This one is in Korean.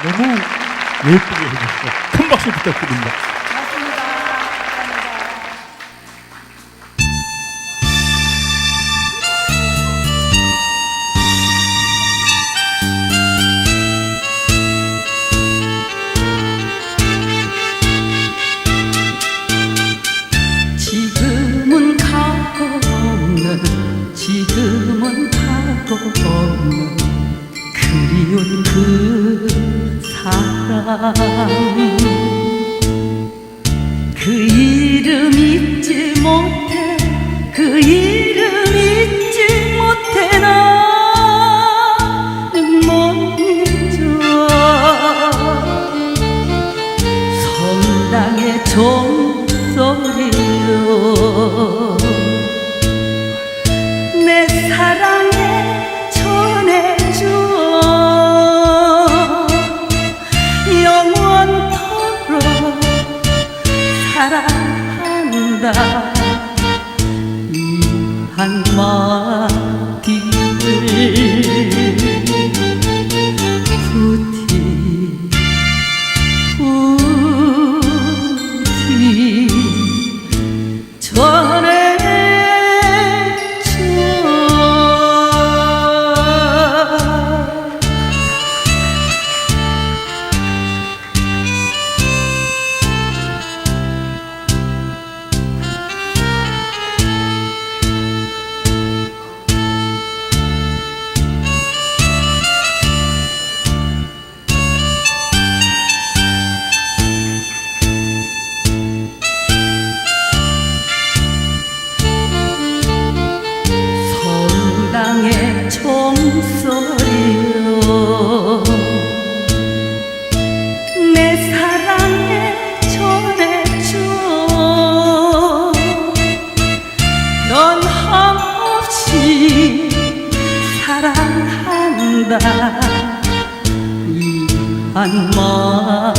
너무 예쁘게 해주셔서 큰 박수 부탁드립니다. 지금은 가고 없는 그리운 그 그 이름 잊지 못해 그 이름 잊지 못해 나는 못 잊어 성당의 종소리요 사랑한다 이 한마디를 변함없이 사랑한다. 이 한마